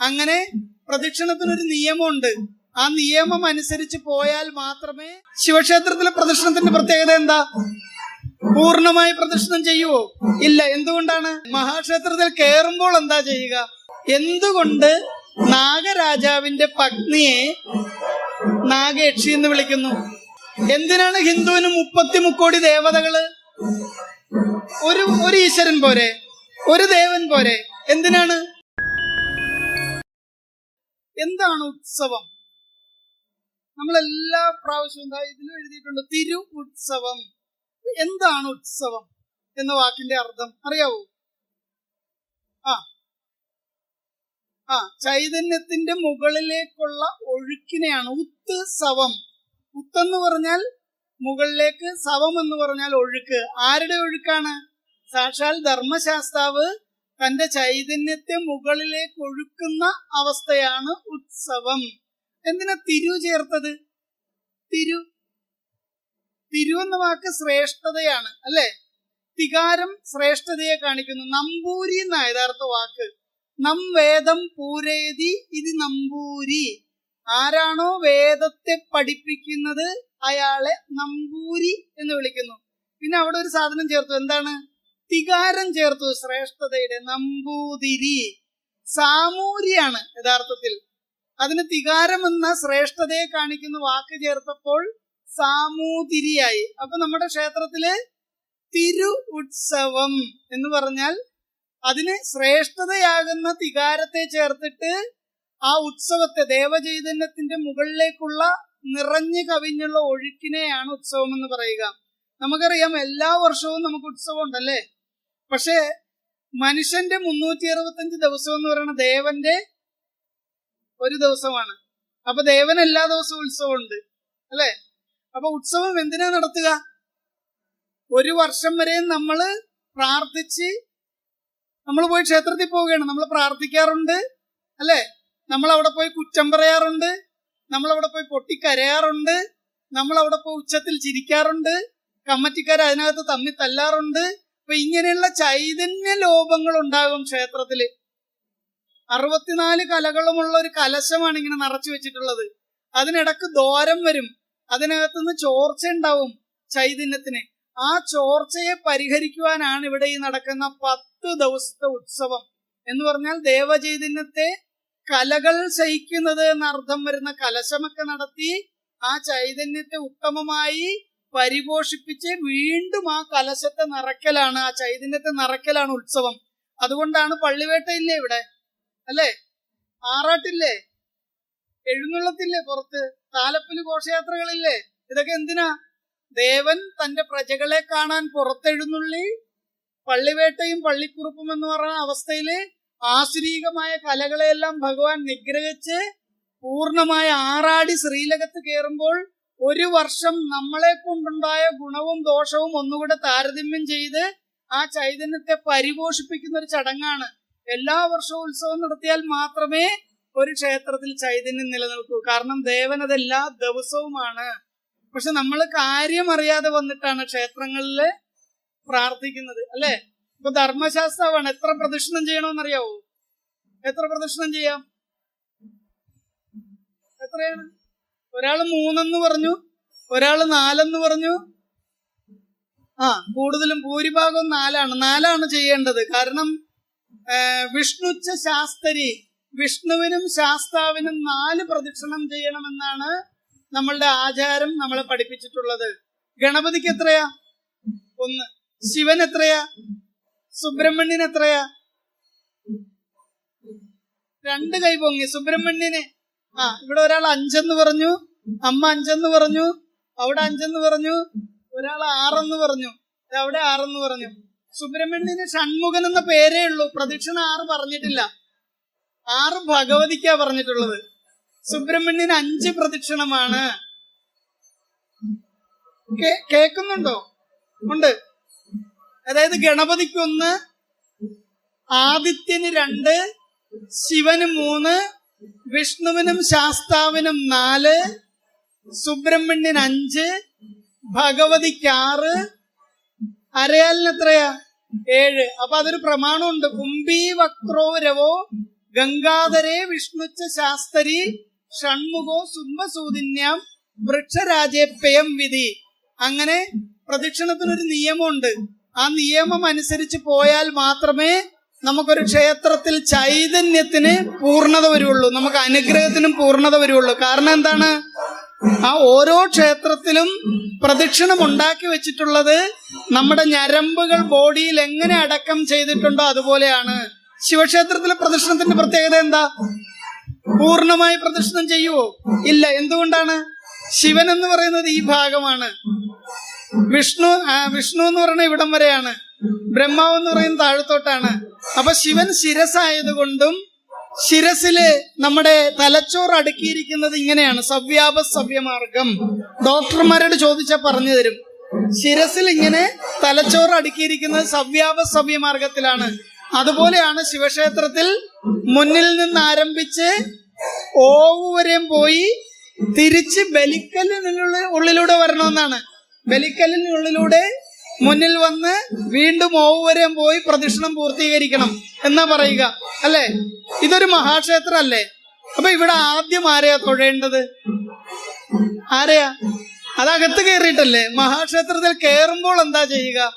അങ്ങനെ പ്രദക്ഷിണത്തിനൊരു നിയമമുണ്ട്. ആ നിയമം അനുസരിച്ച് പോയാൽ മാത്രമേ ശിവക്ഷേത്രത്തിലെ പ്രദക്ഷിണത്തിന്റെ പ്രത്യേകത എന്താ? പൂർണമായി പ്രദക്ഷിണം ചെയ്യുവോ? ഇല്ല. എന്തുകൊണ്ടാണ്? മഹാക്ഷേത്രത്തിൽ കയറുമ്പോൾ എന്താ ചെയ്യുക? എന്തുകൊണ്ട് നാഗരാജാവിന്റെ പത്നിയെ നാഗയക്ഷി എന്ന് വിളിക്കുന്നു? എന്തിനാണ് ഹിന്ദുവിന് മുപ്പത്തി മുക്കോടി ദേവതകൾ? ഒരു ഒരു ഈശ്വരൻ പോരെ? ഒരു ദേവൻ പോരെ? എന്തിനാണ്? എന്താണ് ഉത്സവം? നമ്മൾ എല്ലാ പ്രാവശ്യവും ദാ ഇതിലും എഴുതിയിട്ടുണ്ട് തിരു ഉത്സവം. എന്താണ് ഉത്സവം എന്ന വാക്കിന്റെ അർത്ഥം അറിയാവോ? ആ. ആ ചൈതന്യത്തിന്റെ മുകളിലേക്കുള്ള ഒഴുക്കിനെയാണ് ഉത്ത് സവം ഉത്തെന്ന് പറഞ്ഞാൽ മുകളിലേക്ക് സവം എന്ന് പറഞ്ഞാൽ ഒഴുക്ക്. ആരുടെ ഒഴുക്കാണ്? സാക്ഷാൽ ധർമ്മശാസ്താവ് തന്റെ ചൈതന്യത്തെ മുകളിലേക്ക് ഒഴുക്കുന്ന അവസ്ഥയാണ് ഉത്സവം. എന്തിനാ തിരു ചേർത്തത്? തിരു. തിരു എന്ന വാക്ക് ശ്രേഷ്ഠതയാണ് അല്ലെ? തികാരം ശ്രേഷ്ഠതയെ കാണിക്കുന്നു. നമ്പൂരി എന്ന യഥാർത്ഥ വാക്ക്. നം വേദം പൂരേതി ഇത് നമ്പൂരി. ആരാണോ വേദത്തെ പഠിപ്പിക്കുന്നത് അയാളെ നമ്പൂരി എന്ന് വിളിക്കുന്നു. പിന്നെ അവിടെ ഒരു സാധനം ചേർത്തു. എന്താണ്? തികാരം ചേർത്തു. ശ്രേഷ്ഠതയുടെ നമ്പൂതിരി. സാമൂരിയാണ് യഥാർത്ഥത്തിൽ. അതിന് തികാരം എന്ന ശ്രേഷ്ഠതയെ കാണിക്കുന്ന വാക്ക് ചേർത്തപ്പോൾ സാമൂതിരിയായി. അപ്പൊ നമ്മുടെ ക്ഷേത്രത്തിൽ തിരു ഉത്സവം എന്ന് പറഞ്ഞാൽ അതിന് ശ്രേഷ്ഠതയാകുന്ന തികാരത്തെ ചേർത്തിട്ട് ആ ഉത്സവത്തെ ദേവചൈതന്യത്തിന്റെ മുകളിലേക്കുള്ള നിറഞ്ഞു കവിഞ്ഞുള്ള ഒഴുക്കിനെയാണ് ഉത്സവം എന്ന് പറയുക. നമുക്കറിയാം എല്ലാ വർഷവും നമുക്ക് ഉത്സവം ഉണ്ടല്ലേ പക്ഷേ മനുഷ്യന്റെ മുന്നൂറ്റി അറുപത്തഞ്ച് ദിവസം എന്ന് പറയുന്നത് ദേവന്റെ ഒരു ദിവസമാണ്. അപ്പൊ ദേവൻ എല്ലാ ദിവസവും ഉത്സവം ഉണ്ട് അല്ലെ? അപ്പൊ ഉത്സവം എന്തിനാ നടത്തുക? ഒരു വർഷം വരെ നമ്മൾ പ്രാർത്ഥിച്ച് നമ്മൾ പോയി ക്ഷേത്രത്തിൽ പോവുകയാണ്. നമ്മൾ പ്രാർത്ഥിക്കാറുണ്ട് അല്ലേ? നമ്മൾ അവിടെ പോയി കുറ്റം പറയാറുണ്ട് നമ്മൾ അവിടെ പോയി പൊട്ടിക്കരയാറുണ്ട് നമ്മൾ അവിടെ പോയി ഉച്ചത്തിൽ ചിരിക്കാറുണ്ട് കമ്മറ്റിക്കാർ അതിനകത്ത് തമ്മി തല്ലാറുണ്ട് അപ്പൊ ഇങ്ങനെയുള്ള ചൈതന്യ ലോപങ്ങൾ ഉണ്ടാകും ക്ഷേത്രത്തിൽ. അറുപത്തിനാല് കലകളുമുള്ള ഒരു കലശമാണ് ഇങ്ങനെ നിറച്ചു വെച്ചിട്ടുള്ളത്. അതിനിടക്ക് ദോരം വരും. അതിനകത്തുനിന്ന് ചോർച്ച ഉണ്ടാവും ചൈതന്യത്തിന്. ആ ചോർച്ചയെ പരിഹരിക്കുവാനാണ് ഇവിടെ ഈ നടക്കുന്ന പത്ത് ദിവസത്തെ ഉത്സവം. എന്ന് പറഞ്ഞാൽ ദേവചൈതന്യത്തെ കലകൾ ശയിക്കുന്നത് എന്നർത്ഥം വരുന്ന കലശമൊക്കെ നടത്തി ആ ചൈതന്യത്തെ ഉത്തമമായി പരിപോഷിപ്പിച്ച് വീണ്ടും ആ കലശത്തെ നിറയ്ക്കലാണ് ആ ചൈതന്യത്തെ നിറയ്ക്കലാണ് ഉത്സവം. അതുകൊണ്ടാണ് പള്ളിവേട്ട പള്ളിവേട്ടയില്ലേ ഇവിടെ? അല്ലേ? ആറാട്ടില്ലേ? എഴുന്നള്ളത്തില്ലേ പുറത്ത്? താലപ്പൊലി ഘോഷയാത്രകളില്ലേ? ഇതൊക്കെ എന്തിനാ? ദേവൻ തന്റെ പ്രജകളെ കാണാൻ പുറത്തെഴുന്നള്ളി പള്ളിവേട്ടയും പള്ളിക്കുറുപ്പും എന്ന് പറയുന്ന അവസ്ഥയിൽ ആശ്രീകമായ കലകളെയെല്ലാം ഭഗവാൻ നിഗ്രഹിച്ച് പൂർണമായ ആറാടി ശ്രീലകത്ത് കയറുമ്പോൾ ഒരു വർഷം നമ്മളെ കൊണ്ടുണ്ടായ ഗുണവും ദോഷവും ഒന്നുകൂടെ താരതമ്യം ചെയ്ത് ആ ചൈതന്യത്തെ പരിപോഷിപ്പിക്കുന്ന ഒരു ചടങ്ങാണ്. എല്ലാ വർഷവും ഉത്സവം നടത്തിയാൽ മാത്രമേ ഒരു ക്ഷേത്രത്തിൽ ചൈതന്യം നിലനിൽക്കൂ. കാരണം ദേവൻ അത് എല്ലാ ദിവസവുമാണ്. പക്ഷെ നമ്മൾ കാര്യം അറിയാതെ വന്നിട്ടാണ് ക്ഷേത്രങ്ങളിൽ പ്രാർത്ഥിക്കുന്നത് അല്ലെ? ഇപ്പൊ ധർമ്മശാസ്ത്രമാണ്. എത്ര പ്രദക്ഷിണം ചെയ്യണമെന്നറിയാവോ? എത്ര പ്രദക്ഷിണം ചെയ്യാം? എത്രയാണ്? ഒരാൾ മൂന്നെന്ന് പറഞ്ഞു ഒരാൾ നാലെന്ന് പറഞ്ഞു. ആ കൂടുതലും ഭൂരിഭാഗം നാലാണ്. നാലാണ് ചെയ്യേണ്ടത്. കാരണം വിഷ്ണുച്ച ശാസ്ത്രി വിഷ്ണുവിനും ശാസ്താവിനും നാല് പ്രദക്ഷിണം ചെയ്യണമെന്നാണ് നമ്മളുടെ ആചാരം നമ്മളെ പഠിപ്പിച്ചിട്ടുള്ളത്. ഗണപതിക്ക് എത്രയാ? ഒന്ന്. ശിവൻ എത്രയാ? സുബ്രഹ്മണ്യൻ എത്രയാ? രണ്ട് കൈ പൊങ്ങി. സുബ്രഹ്മണ്യന് ആ. ഇവിടെ ഒരാൾ അഞ്ചെന്ന് പറഞ്ഞു അമ്മ അഞ്ചെന്ന് പറഞ്ഞു അവിടെ അഞ്ചെന്ന് പറഞ്ഞു ഒരാൾ ആറെന്ന് പറഞ്ഞു അവിടെ ആറെന്ന് പറഞ്ഞു. സുബ്രഹ്മണ്യന് ഷൺമുഖൻ എന്ന പേരേ ഉള്ളൂ. പ്രദക്ഷിണ ആറ് പറഞ്ഞിട്ടില്ല. ആറ് ഭഗവതിക്കാ പറഞ്ഞിട്ടുള്ളത്. സുബ്രഹ്മണ്യന് അഞ്ച് പ്രദക്ഷിണമാണ്. കേ- കേൾക്കുന്നുണ്ടോ? ഉണ്ട്. അതായത് ഗണപതിക്കൊന്ന് ആദിത്യന് രണ്ട് ശിവന് മൂന്ന് വിഷ്ണുവിനും ശാസ്താവിനും നാല് സുബ്രഹ്മണ്യൻ അഞ്ച് ഭഗവതിക്ക് ആറ് അരയാലിന് എത്രയാ? ഏഴ്. അപ്പൊ അതൊരു പ്രമാണമുണ്ട്. കുംഭി വക്രോരവോ ഗംഗാധരേ വിഷ്ണുച്ച ശാസ്തരി ഷൺമുഖോ സുംഭസൂതിന്യാം വൃക്ഷരാജേപ്പയം വിധി. അങ്ങനെ പ്രദക്ഷിണത്തിനൊരു നിയമമുണ്ട്. ആ നിയമം അനുസരിച്ച് പോയാൽ മാത്രമേ നമുക്കൊരു ക്ഷേത്രത്തിൽ ചൈതന്യത്തിന് പൂർണത വരുള്ളൂ. നമുക്ക് അനുഗ്രഹത്തിനും പൂർണത വരുള്ളൂ. കാരണം എന്താണ്? ആ ഓരോ ക്ഷേത്രത്തിലും പ്രദക്ഷിണം ഉണ്ടാക്കി വെച്ചിട്ടുള്ളത് നമ്മുടെ ഞരമ്പുകൾ ബോഡിയിൽ എങ്ങനെ അടക്കം ചെയ്തിട്ടുണ്ടോ അതുപോലെയാണ്. ശിവക്ഷേത്രത്തിലെ പ്രദക്ഷിണത്തിന്റെ പ്രത്യേകത എന്താ? പൂർണമായി പ്രദക്ഷിണം ചെയ്യുവോ? ഇല്ല. എന്തുകൊണ്ടാണ്? ശിവൻ എന്ന് പറയുന്നത് ഈ ഭാഗമാണ്. വിഷ്ണു വിഷ്ണു എന്ന് പറയുന്നത് ഇവിടം വരെയാണ്. ബ്രഹ്മാവ് എന്ന് പറയുന്നത് താഴത്തോട്ടാണ്. അപ്പൊ ശിവൻ ശിരസായതുകൊണ്ടും ശിരസിൽ നമ്മുടെ തലച്ചോറ് അടുക്കിയിരിക്കുന്നത് ഇങ്ങനെയാണ്. സവ്യാപ സവ്യമാർഗം ഡോക്ടർമാരോട് ചോദിച്ചാൽ പറഞ്ഞു തരും. ശിരസിൽ ഇങ്ങനെ തലച്ചോറ് അടുക്കിയിരിക്കുന്നത് സവ്യാപ സവ്യമാർഗത്തിലാണ് അതുപോലെയാണ് ശിവക്ഷേത്രത്തിൽ മുന്നിൽ നിന്ന് ആരംഭിച്ച് ഓവ് വരെയും പോയി തിരിച്ച് ബലിക്കല്ലിനുള്ള ഉള്ളിലൂടെ വരണമെന്നാണ്. ബലിക്കല്ലിനുള്ളിലൂടെ മുന്നിൽ വന്ന് വീണ്ടും ഓവരം പോയി പ്രദക്ഷിണം പൂർത്തീകരിക്കണം എന്നാ പറയുക അല്ലേ? ഇതൊരു മഹാക്ഷേത്രം അല്ലേ അപ്പൊ ഇവിടെ ആദ്യം ആരെയാ തൊഴേണ്ടത്? ആരെയാ? അതകത്ത് കയറിയിട്ടല്ലേ? മഹാക്ഷേത്രത്തിൽ കയറുമ്പോൾ എന്താ ചെയ്യുക?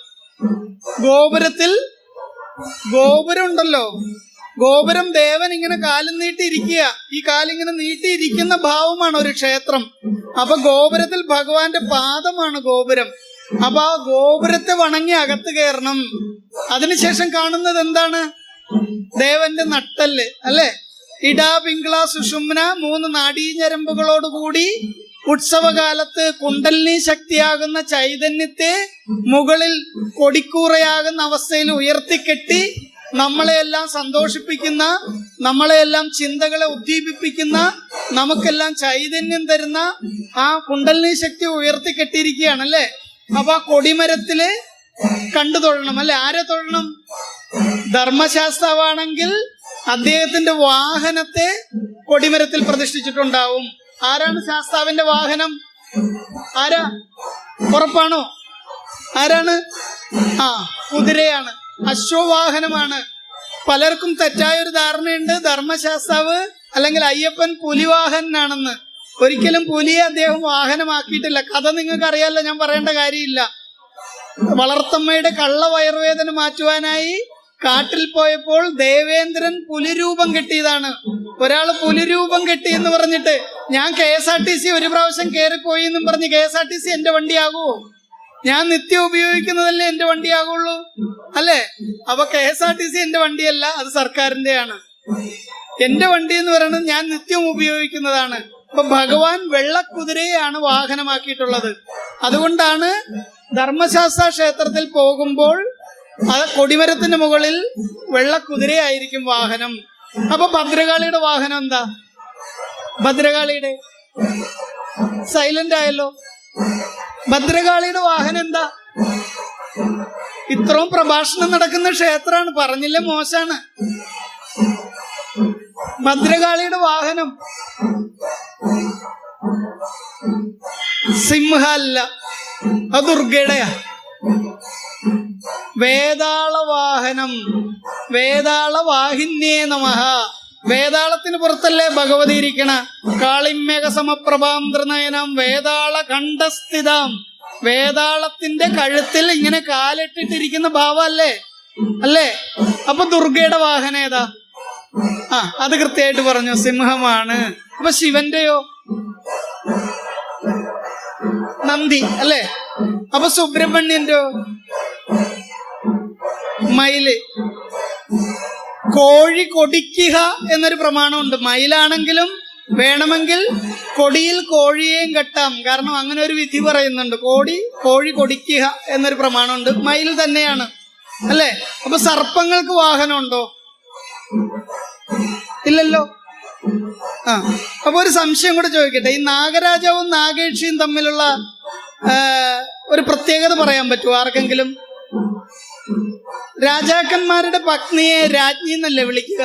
ഗോപുരത്തിൽ ഗോപുരം ഉണ്ടല്ലോ ഗോപുരം ദേവൻ ഇങ്ങനെ കാലും നീട്ടിയിരിക്കുക. ഈ കാലിങ്ങനെ നീട്ടിയിരിക്കുന്ന ഭാവമാണ് ഒരു ക്ഷേത്രം. അപ്പൊ ഗോപുരത്തിൽ ഭഗവാന്റെ പാദമാണ് ഗോപുരം. അപ്പൊ ആ ഗോപുരത്തെ വണങ്ങി അകത്ത് കയറണം. അതിനുശേഷം കാണുന്നത് എന്താണ്? ദേവന്റെ നട്ടൽ അല്ലെ? ഇടാ പിങ്കള സുഷുമ്ന മൂന്ന് നാഡീഞരമ്പുകളോടുകൂടി ഉത്സവകാലത്ത് കുണ്ടലിനി ശക്തിയാകുന്ന ചൈതന്യത്തെ മുകളിൽ കൊടിക്കൂറയാകുന്ന അവസ്ഥയിൽ ഉയർത്തിക്കെട്ടി നമ്മളെയെല്ലാം സന്തോഷിപ്പിക്കുന്ന നമ്മളെയെല്ലാം ചിന്തകളെ ഉദ്ദീപിപ്പിക്കുന്ന നമുക്കെല്ലാം ചൈതന്യം തരുന്ന ആ കുണ്ടലിനി ശക്തി ഉയർത്തിക്കെട്ടിയിരിക്കുകയാണ് അല്ലേ അപ്പൊ ആ കൊടിമരത്തിൽ കണ്ടു തൊഴണം. അല്ലെ? ആരെ തൊഴണം? ധർമ്മശാസ്താവാണെങ്കിൽ അദ്ദേഹത്തിന്റെ വാഹനത്തെ കൊടിമരത്തിൽ പ്രതിഷ്ഠിച്ചിട്ടുണ്ടാവും. ആരാണ് ശാസ്താവിന്റെ വാഹനം? ആരാ? ഉറപ്പാണോ? ആരാണ്? ആ കുതിരയാണ്. അശ്വവാഹനമാണ്. പലർക്കും തെറ്റായ ഒരു ധാരണയുണ്ട്. ധർമ്മശാസ്താവ് അല്ലെങ്കിൽ അയ്യപ്പൻ പുലിവാഹനാണെന്ന്. ഒരിക്കലും പുലിയെ അദ്ദേഹം വാഹനമാക്കിയിട്ടില്ല. കഥ നിങ്ങൾക്ക് അറിയാമല്ലോ ഞാൻ പറയേണ്ട കാര്യമില്ല. വളർത്തമ്മയുടെ കള്ള വയറുവേദന മാറ്റുവാനായി കാട്ടിൽ പോയപ്പോൾ ദേവേന്ദ്രൻ പുലിരൂപം കെട്ടിയതാണ്. ഒരാൾ പുലിരൂപം കെട്ടി എന്ന് പറഞ്ഞിട്ട് ഞാൻ K S R T C ഒരു പ്രാവശ്യം കയറിപ്പോയി എന്നും പറഞ്ഞ് K S R T C എന്റെ വണ്ടിയാകുമോ ഞാൻ നിത്യം ഉപയോഗിക്കുന്നതല്ലേ എന്റെ വണ്ടിയാകുള്ളൂ? അല്ലേ? അപ്പൊ K S R T C എന്റെ വണ്ടിയല്ല അത് സർക്കാരിന്റെയാണ്. എന്റെ വണ്ടി എന്ന് പറയുന്നത് ഞാൻ നിത്യം ഉപയോഗിക്കുന്നതാണ്. അപ്പൊ ഭഗവാൻ വെള്ളക്കുതിരയാണ് വാഹനമാക്കിയിട്ടുള്ളത്. അതുകൊണ്ടാണ് ധർമ്മശാസ്ത്ര ക്ഷേത്രത്തിൽ പോകുമ്പോൾ അത് കൊടിമരത്തിന്റെ മുകളിൽ വെള്ളക്കുതിരയായിരിക്കും വാഹനം. അപ്പൊ ഭദ്രകാളിയുടെ വാഹനം എന്താ? ഭദ്രകാളിയുടെ? സൈലന്റ് ആയല്ലോ ഭദ്രകാളിയുടെ വാഹനം എന്താ? ഇത്രയും പ്രഭാഷണം നടക്കുന്ന ക്ഷേത്രമാണ്. പറഞ്ഞില്ലേ മോശാണ് ഭദ്രകാളിയുടെ വാഹനം. സിംഹ അല്ല അത് ദുർഗയുടെയാ. വേതാള വാഹനം വേതാള വാഹിന്യേ നമഹ. വേതാളത്തിന് പുറത്തല്ലേ ഭഗവതി ഇരിക്കണ? കാളിമേഘ സമപ്രഭാം ത്രിനയനം വേതാള കണ്ഠസ്ഥിതം വേതാളത്തിന്റെ കഴുത്തിൽ ഇങ്ങനെ കാലിട്ടിട്ടിരിക്കുന്ന ഭാവമല്ലേ അല്ലേ? അപ്പൊ ദുർഗയുടെ വാഹനം ഏതാ? ആ അത് കൃത്യമായിട്ട് പറഞ്ഞു. സിംഹമാണ്. അപ്പൊ ശിവന്റെയോ? നന്ദി അല്ലേ? അപ്പൊ സുബ്രഹ്മണ്യന്റെയോ? മയിൽ. കോഴി കൊടിക്കുക എന്നൊരു പ്രമാണമുണ്ട്. മയിലാണെങ്കിലും വേണമെങ്കിൽ കൊടിയിൽ കോഴിയെയും കെട്ടാം. കാരണം അങ്ങനെ ഒരു വിധി പറയുന്നുണ്ട്. കോടി കോഴി കൊടിക്കുക എന്നൊരു പ്രമാണമുണ്ട്. മയിൽ തന്നെയാണ്. അല്ലേ? അപ്പൊ സർപ്പങ്ങൾക്ക് വാഹനമുണ്ടോ? ഇല്ലല്ലോ. ആ അപ്പൊ ഒരു സംശയം കൂടെ ചോദിക്കട്ടെ. ഈ നാഗരാജാവും നാഗേക്ഷിയും തമ്മിലുള്ള ഒരു പ്രത്യേകത പറയാൻ പറ്റുമോ? ആർക്കെങ്കിലും? രാജാക്കന്മാരുടെ പത്നിയെ രാജ്ഞി എന്നല്ലേ വിളിക്കുക?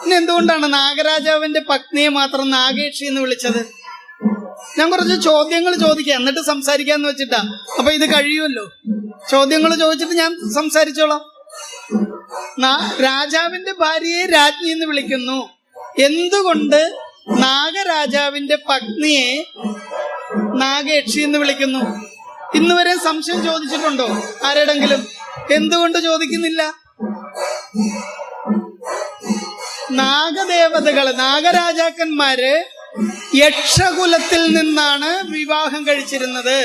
പിന്നെ എന്തുകൊണ്ടാണ് നാഗരാജാവിന്റെ പത്നിയെ മാത്രം നാഗേക്ഷി എന്ന് വിളിച്ചത്? ഞാൻ കുറച്ച് ചോദ്യങ്ങൾ ചോദിക്കാം. എന്നിട്ട് സംസാരിക്കാന്ന് വെച്ചിട്ടാ. അപ്പൊ ഇത് കഴിയുമല്ലോ? ചോദ്യങ്ങൾ ചോദിച്ചിട്ട് ഞാൻ സംസാരിച്ചോളാം. രാജാവിന്റെ ഭാര്യയെ രാജ്ഞി എന്ന് വിളിക്കുന്നു. എന്തുകൊണ്ട് നാഗരാജാവിന്റെ പത്നിയെ നാഗയക്ഷി എന്ന് വിളിക്കുന്നു? ഇന്ന് വരെ സംശയം ചോദിച്ചിട്ടുണ്ടോ ആരെടെങ്കിലും? എന്തുകൊണ്ട് ചോദിക്കുന്നില്ല? നാഗദേവതകൾ നാഗരാജാക്കന്മാര് യക്ഷകുലത്തിൽ നിന്നാണ് വിവാഹം കഴിച്ചിരുന്നത്.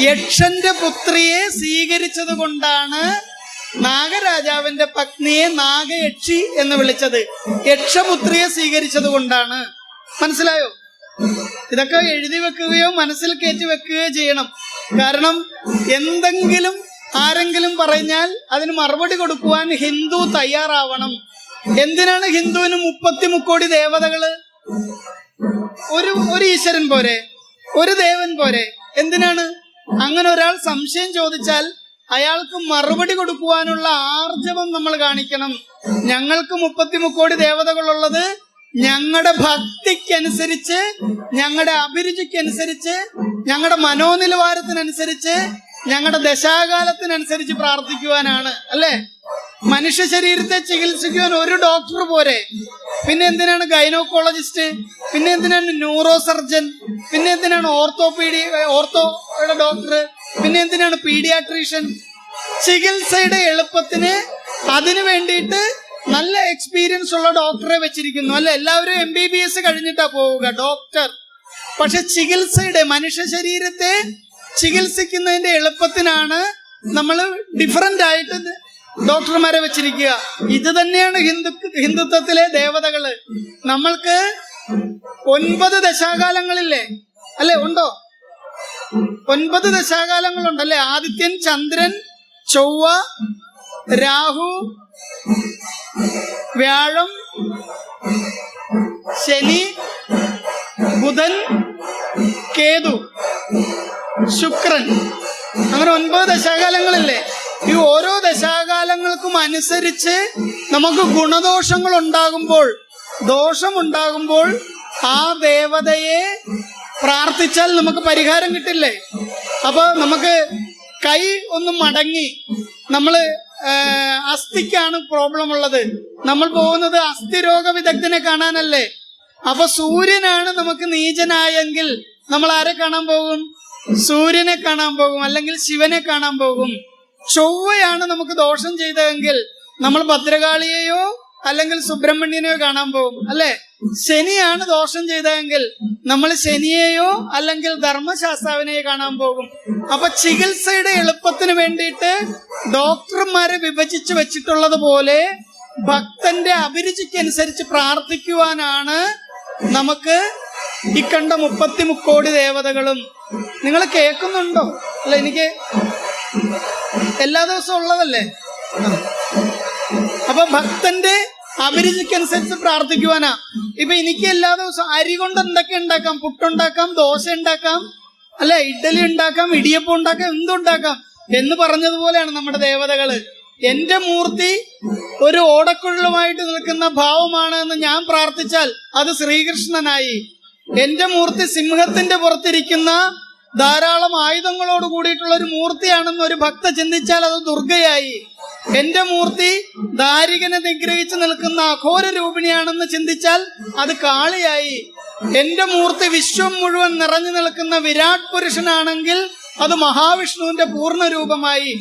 യക്ഷന്റെ പുത്രിയെ സ്വീകരിച്ചത് കൊണ്ടാണ് നാഗരാജാവിന്റെ പത്നിയെ നാഗയക്ഷി എന്ന് വിളിച്ചത്. യക്ഷപുത്രിയെ സ്വീകരിച്ചത് കൊണ്ടാണ്. മനസ്സിലായോ? ഇതൊക്കെ എഴുതി വെക്കുകയോ മനസ്സിൽ കയറ്റി വെക്കുകയോ ചെയ്യണം. കാരണം എന്തെങ്കിലും ആരെങ്കിലും പറഞ്ഞാൽ അതിന് മറുപടി കൊടുക്കുവാൻ ഹിന്ദു തയ്യാറാവണം. എന്തിനാണ് ഹിന്ദുവിന് മുപ്പത്തി മുക്കോടി ദേവതകൾ? ഒരു ഒരു ഈശ്വരൻ പോരെ ഒരു ദേവൻ പോരെ. എന്തിനാണ്? അങ്ങനെ ഒരാൾ സംശയം ചോദിച്ചാൽ അയാൾക്ക് മറുപടി കൊടുക്കുവാനുള്ള ആർജവം നമ്മൾ കാണിക്കണം. ഞങ്ങൾക്ക് മുപ്പത്തി മുക്കോടി ദേവതകളുള്ളത് ഞങ്ങളുടെ ഭക്തിക്കനുസരിച്ച് ഞങ്ങളുടെ അഭിരുചിക്കനുസരിച്ച് ഞങ്ങളുടെ മനോനിലവാരത്തിനനുസരിച്ച് ഞങ്ങളുടെ ദശാകാലത്തിനനുസരിച്ച് പ്രാർത്ഥിക്കുവാനാണ് അല്ലേ? മനുഷ്യ ശരീരത്തെ ചികിത്സിക്കുവാൻ ഒരു ഡോക്ടർ പോരെ. പിന്നെ എന്തിനാണ് ഗൈനോക്കോളജിസ്റ്റ്? പിന്നെ എന്തിനാണ് ന്യൂറോ സർജൻ പിന്നെ എന്തിനാണ് ഓർത്തോപീഡി ഓർത്തോയുടെ ഡോക്ടർ? പിന്നെ എന്തിനാണ് പീഡിയാട്രീഷ്യൻ? ചികിത്സയുടെ എളുപ്പത്തിന് അതിനു വേണ്ടിയിട്ട് നല്ല എക്സ്പീരിയൻസ് ഉള്ള ഡോക്ടറെ വെച്ചിരിക്കുന്നു. അല്ല? എല്ലാവരും എം ബി ബി എസ് കഴിഞ്ഞിട്ടാ പോവുക ഡോക്ടർ. പക്ഷെ ചികിത്സയുടെ മനുഷ്യ ശരീരത്തെ ചികിത്സിക്കുന്നതിന്റെ എളുപ്പത്തിനാണ് നമ്മൾ ഡിഫറന്റ് ആയിട്ട് ഡോക്ടർമാരെ വെച്ചിരിക്കുക. ഇത് തന്നെയാണ് ഹിന്ദു ഹിന്ദുത്വത്തിലെ ദേവതകൾ. നമ്മൾക്ക് ഒൻപത് ദശാകാലങ്ങളില്ലേ? അല്ലെ? ഉണ്ടോ? ഒൻപത് ദശാകാലങ്ങളുണ്ട് അല്ലെ ആദിത്യൻ ചന്ദ്രൻ ചൊവ്വ രാഹു വ്യാഴം ശനി ബുധൻ കേതു ശുക്രൻ. അങ്ങനെ ഒൻപത് ദശാകാലങ്ങളല്ലേ? ഈ ഓരോ ദശാകാലങ്ങൾക്കും അനുസരിച്ച് നമുക്ക് ഗുണദോഷങ്ങൾ ഉണ്ടാകുമ്പോൾ ദോഷമുണ്ടാകുമ്പോൾ ആ ദേവതയെ പ്രാർത്ഥിച്ചാൽ നമുക്ക് പരിഹാരം കിട്ടില്ലേ? അപ്പൊ നമുക്ക് കൈ ഒന്ന് മടങ്ങി നമ്മൾ ആ, അസ്ഥിക്കാണ് പ്രോബ്ലം ഉള്ളത്. നമ്മൾ പോകുന്നത് അസ്ഥിരോഗ വിദഗ്ധനെ കാണാനല്ലേ? അപ്പൊ സൂര്യനാണ് നമുക്ക് നീചനായെങ്കിൽ നമ്മൾ ആരെ കാണാൻ പോകും? സൂര്യനെ കാണാൻ പോകും അല്ലെങ്കിൽ ശിവനെ കാണാൻ പോകും. ചൊവ്വയാണ് നമുക്ക് ദോഷം ചെയ്തതെങ്കിൽ നമ്മൾ ഭദ്രകാളിയെയോ അല്ലെങ്കിൽ സുബ്രഹ്മണ്യനെയോ കാണാൻ പോകും അല്ലെ? ശനിയാണ് ദോഷം ചെയ്തതെങ്കിൽ നമ്മൾ ശനിയെയോ അല്ലെങ്കിൽ ധർമ്മശാസ്താവിനെയോ കാണാൻ പോകും. അപ്പൊ ചികിത്സയുടെ എളുപ്പത്തിന് വേണ്ടിയിട്ട് ഡോക്ടർമാരെ വിഭജിച്ച് വെച്ചിട്ടുള്ളത് പോലെ ഭക്തന്റെ അഭിരുചിക്കനുസരിച്ച് പ്രാർത്ഥിക്കുവാനാണ് നമുക്ക് ഈ കണ്ട മുപ്പത്തി മുക്കോടി ദേവതകളും. നിങ്ങൾ കേൾക്കുന്നുണ്ടോ? അല്ല എനിക്ക് എല്ലാ ദിവസവും ഉള്ളതല്ലേ. അപ്പൊ ഭക്തന്റെ അഭിരുചിക്കനുസരിച്ച് പ്രാർത്ഥിക്കുവാനാ. ഇപ്പൊ എനിക്ക് എല്ലാ ദിവസവും അരി കൊണ്ട് എന്തൊക്കെ ഉണ്ടാക്കാം? പുട്ടുണ്ടാക്കാം ദോശ ഉണ്ടാക്കാം അല്ല? ഇഡ്ഡലി ഉണ്ടാക്കാം ഇടിയപ്പം ഉണ്ടാക്കാം എന്തുണ്ടാക്കാം? എന്ന് പറഞ്ഞതുപോലെയാണ് നമ്മുടെ ദേവതകൾ. എന്റെ മൂർത്തി ഒരു ഓടക്കുഴലുമായിട്ട് നിൽക്കുന്ന ഭാവമാണ് എന്ന് ഞാൻ പ്രാർത്ഥിച്ചാൽ അത് ശ്രീകൃഷ്ണനായി. എന്റെ മൂർത്തി സിംഹത്തിന്റെ പുറത്തിരിക്കുന്ന ധാരാളം ആയുധങ്ങളോട് കൂടിയിട്ടുള്ള ഒരു മൂർത്തിയാണെന്ന് ഒരു ഭക്ത ചിന്തിച്ചാൽ അത് ദുർഗയായി. എന്റെ മൂർത്തി ദാരികനെ നിഗ്രഹിച്ചു നിൽക്കുന്ന അഘോര രൂപിണിയാണെന്ന് ചിന്തിച്ചാൽ അത് കാളിയായി. എന്റെ മൂർത്തി വിശ്വം മുഴുവൻ നിറഞ്ഞു നിൽക്കുന്ന വിരാട് പുരുഷനാണെങ്കിൽ അത് മഹാവിഷ്ണുവിന്റെ പൂർണ രൂപമായി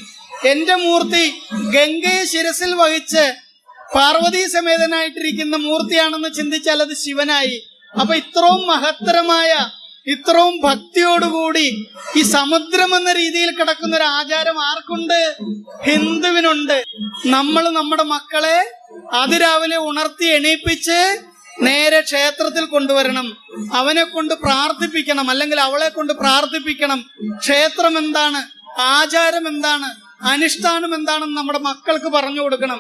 എന്റെ മൂർത്തി ഗംഗയെ ശിരസിൽ വഹിച്ച് പാർവതി സമേതനായിട്ടിരിക്കുന്ന മൂർത്തിയാണെന്ന് ചിന്തിച്ചാൽ അത് ശിവനായി. അപ്പൊ ഇത്രയും മഹത്തരമായ ഇത്രയും ഭക്തിയോടുകൂടി ഈ സമുദ്രം എന്ന രീതിയിൽ കിടക്കുന്ന ഒരു ആചാരം ആർക്കുണ്ട്? ഹിന്ദുവിനുണ്ട്. നമ്മൾ നമ്മുടെ മക്കളെ അതിരാവിലെ ഉണർത്തി എണീപ്പിച്ച് നേരെ ക്ഷേത്രത്തിൽ കൊണ്ടുവരണം. അവനെ കൊണ്ട് പ്രാർത്ഥിപ്പിക്കണം അല്ലെങ്കിൽ അവളെ കൊണ്ട് പ്രാർത്ഥിപ്പിക്കണം. ക്ഷേത്രം എന്താണ്? ആചാരം എന്താണ്? അനുഷ്ഠാനം എന്താണെന്ന് നമ്മുടെ മക്കൾക്ക് പറഞ്ഞു കൊടുക്കണം.